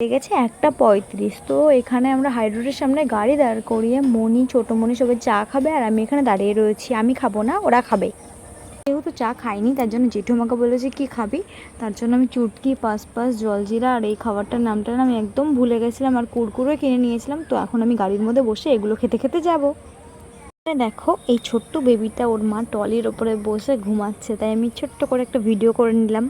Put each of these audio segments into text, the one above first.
বেজে গেছে একটা পঁয়ত্রিশ। তো এখানে আমরা হাই রোডের সামনে গাড়ি দাঁড় করিয়ে মনি ছোটো মনি সবাই চা খাবে আর আমি এখানে দাঁড়িয়ে রয়েছি। আমি খাব না, ওরা খাবে। যেহেতু চা খাইনি, তার জন্য জেঠু আমাকে বলেছে কি খাবি? তার জন্য আমি চুটকি পাস পাস জলজিরা আর এই খাবারটার নামটা আমি একদম ভুলে গেছিলাম আর কুরকুরে কিনে নিয়েছিলাম। তো এখন আমি গাড়ির মধ্যে বসে এগুলো খেতে খেতে যাব। দেখো, এই ছোট্ট বেবিটা ওর মা টলির ওপরে বসে ঘুমাচ্ছে, তাই আমি ছোট্ট করে একটা ভিডিও করে নিলাম।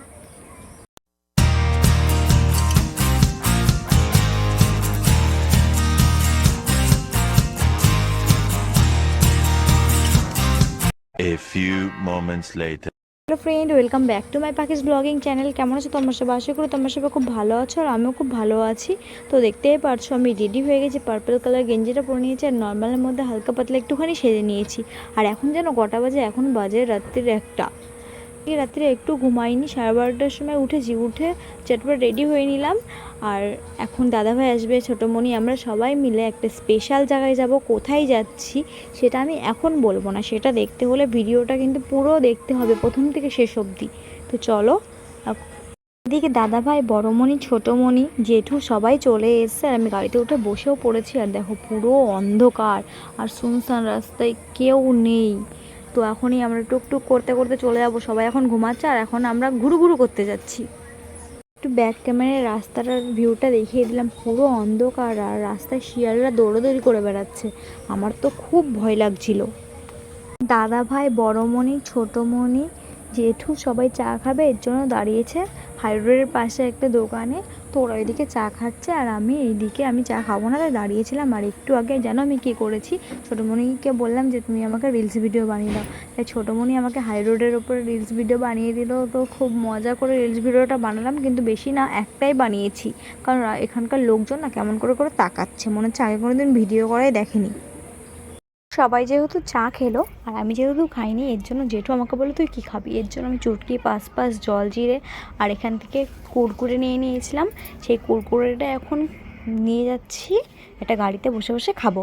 Few moments later. Hello friend welcome back to my পাকিস blogging channel কেমন আছো তোমার সবাই? আশা করি তোমার সবাই খুব ভালো আছো আর আমিও খুব ভালো আছি। তো দেখতেই পারছ, আমি রেডি হয়ে গেছি পার্পল কালার গেঞ্জিটা পরে নিয়েছি আর নর্মালের মধ্যে হালকা পাতলা একটুখানি সেজে নিয়েছি। আর এখন যেন কটা বাজে? এখন বাজে রাত্রির একটা। রাত্রে একটু ঘুমাইনি, সাড়ে বারোটার সময় উঠেছি। উঠে চটপট রেডি হয়ে নিলাম। আর এখন দাদাভাই আসবে ছোটোমণি আমরা সবাই মিলে একটা স্পেশাল জায়গায় যাব, কোথায় যাচ্ছি সেটা আমি এখন বলব না। সেটা দেখতে হলে ভিডিওটা কিন্তু পুরো দেখতে হবে, প্রথম থেকে শেষ অবধি। তো চলো এদিকে দাদাভাই বড়মণি ছোটোমণি জেঠু সবাই চলে এসছে। আর আমি গাড়িতে উঠে বসেও পড়েছি। আর দেখো পুরো অন্ধকার। আর শুনশান রাস্তায় কেউ নেই। তো এখনই আমরা টুকটুক করতে করতে চলে যাব, সবাই এখন ঘুমাচ্ছে আর এখন আমরা ঘুরু ঘুরু করতে যাচ্ছি। একটু ব্যাক ক্যামেরায় রাস্তাটার ভিউটা দেখিয়ে দিলাম, পুরো অন্ধকার আর রাস্তায় শিয়ালরা দৌড়োদৌড়ি করে বেড়াচ্ছে, আমার তো খুব ভয় লাগছিল। দাদা ভাই বড়মণি ছোটোমণি জেঠু সবাই চা খাবে, এর জন্য দাঁড়িয়েছে। হাই রোডের পাশে একটা দোকানে তো ওরা এদিকে চা খাচ্ছে আর আমি এইদিকে আমি চা খাব না, তাই দাঁড়িয়েছিলাম। আর একটু আগে জানো আমি কী করেছি? ছোটোমণিকে বললাম যে, তুমি আমাকে রিলস ভিডিও বানিয়ে দাও। তাই ছোটোমণি আমাকে হাই রোডের ওপরে রিলস ভিডিও বানিয়ে দিল। তো খুব মজা করে রিলস ভিডিওটা বানালাম, কিন্তু বেশি না, একটাই বানিয়েছি। কারণ, এখানকার লোকজন না কেমন করে করে তাকাচ্ছে। মনে হচ্ছে আগে কোনো দিন ভিডিও করাই দেখেনি। সবাই যেহেতু চা খেলো, আর আমি যেহেতু খাইনি, এর জন্য জেঠু আমাকে বলল, তুই কী খাবি? এর জন্য আমি চুটকি পাঁচ পাঁচ জল জিরে, আর এখান থেকে কুরকুরে নিয়ে নিয়েছিলাম। সেই কুরকুরেটা এখন নিয়ে যাচ্ছি, একটা গাড়িতে বসে বসে খাব।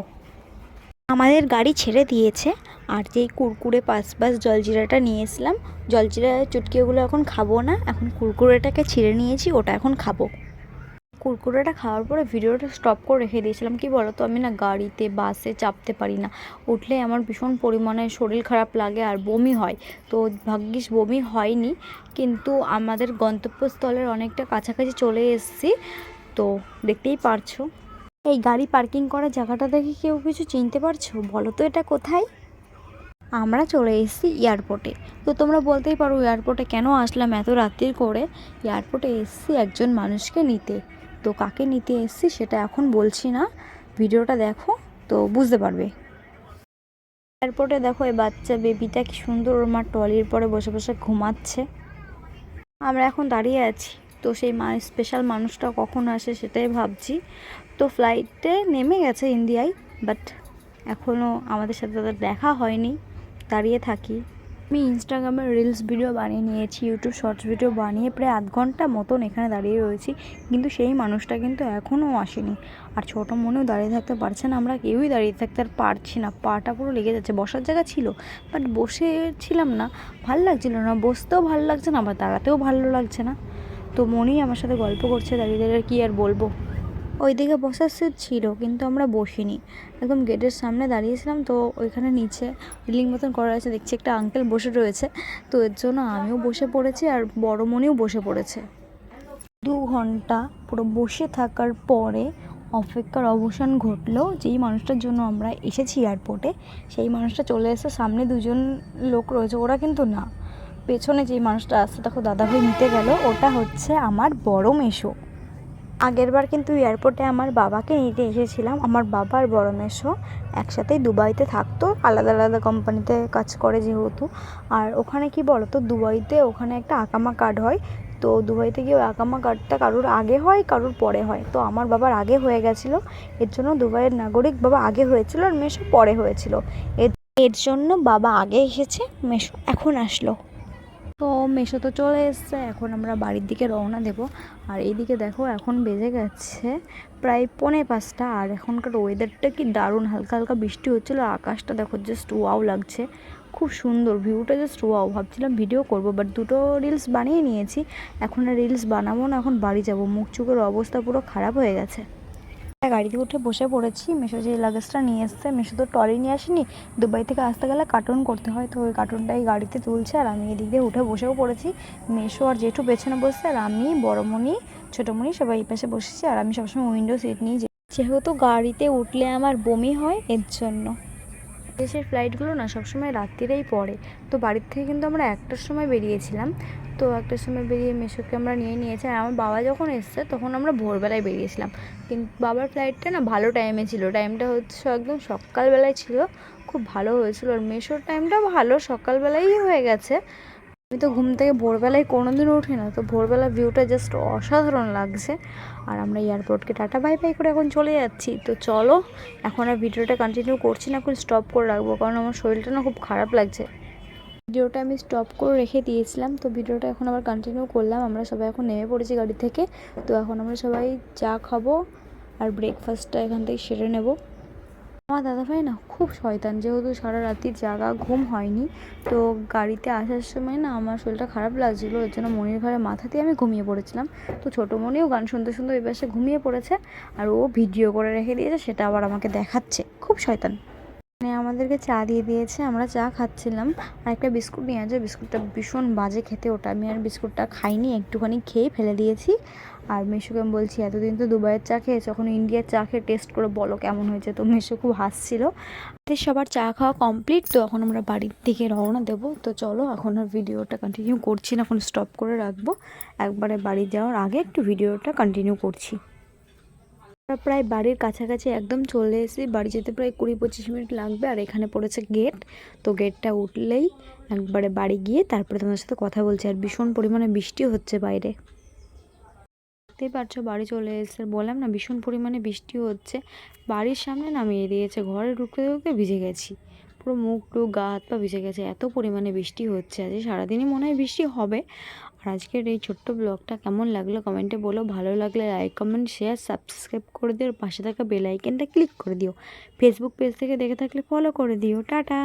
আমাদের গাড়ি ছেড়ে দিয়েছে, আর যেই কুরকুরে পাঁচ পাঁচ জলজিরাটা নিয়েছিলাম জলজিরা চুটকিগুলো এখন খাব না, এখন কুরকুরেটাকে ছিঁড়ে নিয়েছি, ওটা এখন খাব। কুরকুরেটা খাওয়ার পরে ভিডিওটা স্টপ করে রেখে দিয়েছিলাম। কি বলো তো আমি না গাড়িতে, বাসে চাপতে পারি না। উঠলে আমার ভীষণ পরিমাণে শরীর খারাপ লাগে আর বমি হয়। তো ভাগ্যিস বমি হয়নি, কিন্তু আমাদের গন্তব্যস্থলের অনেকটা কাছাকাছি চলে এসেছি। তো দেখতেই পারছ। এই গাড়ি পার্কিং করার জায়গাটা দেখে কেউ কিছু চিনতে পারছ? বলো তো এটা কোথায়? আমরা চলে এসেছি এয়ারপোর্টে তো তোমরা বলতেই পারো এয়ারপোর্টে কেন আসলাম এত রাত্রির করে? এয়ারপোর্টে এসেছি একজন মানুষকে নিতে। তো কাকে নিতে এসেছি সেটা এখন বলছি না। ভিডিওটা দেখো, তো বুঝতে পারবে। এয়ারপোর্টে দেখো এই বাচ্চা বেবিটা কি সুন্দর ওর মা ট্রলির পরে বসে বসে ঘুমাচ্ছে। আমরা এখন দাঁড়িয়ে আছি, তো সেই মা, স্পেশাল মানুষটা কখন আসে সেটাই ভাবছি। তো ফ্লাইটে নেমে গেছে ইন্ডিয়ায়, বাট এখনও আমাদের সাথে তাদের দেখা হয়নি, দাঁড়িয়ে থাকি। আমি ইনস্টাগ্রামে রিলস ভিডিও বানিয়ে নিয়েছি ইউটিউব শর্টস ভিডিও বানিয়ে প্রায় আধ ঘণ্টা মতন এখানে দাঁড়িয়ে রয়েছি। কিন্তু সেই মানুষটা কিন্তু এখনও আসেনি। আর ছোটো মনেও দাঁড়িয়ে থাকতে পারছে না, আমরা কেউই দাঁড়িয়ে থাকতে আর পারছি না। পাটা পুরো লেগে যাচ্ছে, বসার জায়গা ছিল বাট বসে ছিলাম না। ভালো লাগছিল না, বসতেও ভালো লাগছে না, আবার দাঁড়াতেও ভালো লাগছে না। তো মনেই আমার সাথে গল্প করছে, দাঁড়িয়ে দাঁড়িয়ে কী আর বলব? ওইদিকে বসার সিট ছিল, কিন্তু আমরা বসিনি। একদম গেটের সামনে দাঁড়িয়েছিলাম, তো ওইখানে নিচে রিলিং মতন করা আছে, দেখছি একটা আঙ্কেল বসে রয়েছে। তো এর জন্য আমিও বসে পড়েছি আর বড় মনিও বসে পড়েছে। দু ঘণ্টা পুরো বসে থাকার পরে অপেক্ষার অবসান ঘটলো, যেই মানুষটার জন্য আমরা এসেছি এয়ারপোর্টে সেই মানুষটা চলে এসে সামনে দুজন লোক রয়েছে, ওরা কিন্তু না। পেছনে যেই মানুষটা আসছে, দেখো দাদাভাই নিতে গেল, ওটা হচ্ছে আমার বড় মেশো। আগেরবার কিন্তু এয়ারপোর্টে আমার বাবাকে নিতে এসেছিলাম, আমার বাবা আর বড় মেসো একসাথেই দুবাইতে থাকতো, আলাদা আলাদা কোম্পানিতে কাজ করে যেহেতু। আর ওখানে কি বলো তো দুবাইতে ওখানে একটা আকামা কার্ড হয়, তো দুবাইতে গিয়ে ওই আকামা কার্ডটা কারোর আগে হয়, কারোর পরে হয়। তো আমার বাবার আগে হয়ে গেছিল, এর জন্য দুবাইয়ের নাগরিক বাবা আগে হয়েছিল আর মেসো পরে হয়েছিল। এর এর জন্য বাবা আগে এসেছে, মেসো এখন আসলো। তো মেশো তো চলে এসছে, এখন আমরা বাড়ির দিকে রওনা দেব। আর এইদিকে দেখো, এখন বেজে গেছে প্রায় পৌনে পাঁচটা, আর এখনকার ওয়েদারটা কি দারুণ, হালকা হালকা বৃষ্টি হচ্ছিল আকাশটা দেখো জাস্ট ওয়াও লাগছে। খুব সুন্দর ভিউটা জাস্ট ওয়াও ভাবছিলাম ভিডিও করব বাট দুটো রিলস বানিয়ে নিয়েছি। এখন আর রিলস বানাবো না, এখন বাড়ি যাব। মুখ চোখের অবস্থা পুরো খারাপ হয়ে গেছে। গাড়িতে উঠে বসে পড়েছি। মেশো যে লাগেজটা নিয়ে এসছে, মেশো তো টলি নিয়ে আসেনি। দুবাই থেকে আসতে গেলে কার্টুন করতে হয়, তো ওই কার্টুনটাই গাড়িতে তুলছে। আর আমি এদিক দিয়ে উঠে বসেও পড়েছি। মেশো আর জেঠু পেছনে বসছে, আর আমি, বড়মণি, ছোটোমণি সবাই এই পাশে বসেছি। আর আমি সবসময় উইন্ডো সিট নিয়ে যেহেতু গাড়িতে উঠলে আমার বমি হয়, এর জন্য। দেশের ফ্লাইটগুলো না সবসময় রাত্রিরেই পড়ে। তো বাড়ির থেকে কিন্তু আমরা একটার সময় বেরিয়েছিলাম। তো একটার সময় বেরিয়ে মেশোকে আমরা নিয়ে নিয়েছি। আর আমার বাবা যখন এসছে, তখন আমরা ভোরবেলায় বেরিয়েছিলাম। কিন্তু বাবার ফ্লাইটটা না ভালো টাইমে ছিল। টাইমটা হচ্ছে একদম সকালবেলায় ছিল। খুব ভালো হয়েছিল। আর মেশোর টাইমটা ভালো। সকালবেলাই হয়ে গেছে। আমি তো ঘুম থেকে ভোরবেলায় কোনোদিনও উঠি না, তো ভোরবেলা ভিউটা জাস্ট অসাধারণ লাগছে। আর আমরা এয়ারপোর্টকে টাটা বাই বাই করে এখন চলে যাচ্ছি। তো চলো, এখন আর ভিডিওটা কন্টিনিউ করছি না, এখন স্টপ করে রাখব, কারণ আমার শরীরটা না খুব খারাপ লাগছে। ভিডিওটা আমি স্টপ করে রেখে দিয়েছিলাম, তো ভিডিওটা এখন আবার কন্টিনিউ করলাম। আমরা সবাই এখন নেমে পড়েছি গাড়ি থেকে, তো এখন আমরা সবাই চা খাব আর ব্রেকফাস্টটা এখান থেকে সেরে নেব। আমার দাদাভাই না খুব শয়তান। যেহেতু সারা রাতির জাগা ঘুম হয়নি, তো গাড়িতে আসার সময় না আমার শরীরটা খারাপ লাগছিল এর জন্য মনির ঘরে মাথা দিয়ে আমি ঘুমিয়ে পড়েছিলাম। তো ছোটো মনিও গান শুনতে শুনতে ওই পাশে ঘুমিয়ে পড়েছে আর ও ভিডিও করে রেখে দিয়েছে, সেটা আবার আমাকে দেখাচ্ছে। খুব শয়তান। মানে আমাদেরকে চা দিয়ে দিয়েছে, আমরা চা খাচ্ছিলাম, আর একটা বিস্কুট নিয়ে আছে বিস্কুটটা ভীষণ বাজে খেতে ওটা। আমি আর বিস্কুটটা খাইনি, একটুখানি খেয়ে ফেলে দিয়েছি। আর মেশোকে আমি বলছি, এতদিন তো দুবাইয়ের চা খেয়েছো, এখন ইন্ডিয়ার চা খেয়ে টেস্ট করে বলো কেমন হয়েছে? তো মেশো খুব হাসছিল। আমাদের সবার চা খাওয়া কমপ্লিট তো এখন আমরা বাড়ির দিকে রওনা দেবো। তো চলো, এখন আর ভিডিওটা কন্টিনিউ করছি না, এখন স্টপ করে রাখব। একবারে বাড়ি যাওয়ার আগে একটু ভিডিওটা কন্টিনিউ করছি। আমরা প্রায় বাড়ির কাছাকাছি একদম চলে এসেছি। বাড়ি যেতে প্রায় কুড়ি পঁচিশ মিনিট লাগবে, আর এখানে পড়েছে গেট তো গেটটা উঠলেই একবারে বাড়ি গিয়ে তারপরে তোমার সাথে কথা বলছি। আর ভীষণ পরিমাণে বৃষ্টি হচ্ছে বাইরে। দেখতেই পারছ বাড়ি চলে এসেছে। বললাম না, ভীষণ পরিমাণে বৃষ্টি হচ্ছে। বাড়ির সামনে নামিয়ে দিয়েছে, ঘরে ঢুকতে ঢুকতে ভিজে গেছি। পুরো মুখ টুক, গা হাত পা ভিজে গেছে, এত পরিমাণে বৃষ্টি হচ্ছে। আজকে সারাদিনই মনে হয় বৃষ্টি হবে। আর আজকের এই ছোট্ট ব্লগটা কেমন লাগল কমেন্টে বলো। ভালো লাগলে লাইক, কমেন্ট, শেয়ার, সাবস্ক্রাইব করে দিও। পাশে থাকা বেল আইকনটা ক্লিক করে দিও। ফেসবুক পেজ থেকে দেখে থাকলে ফলো করে দিও। টাটা!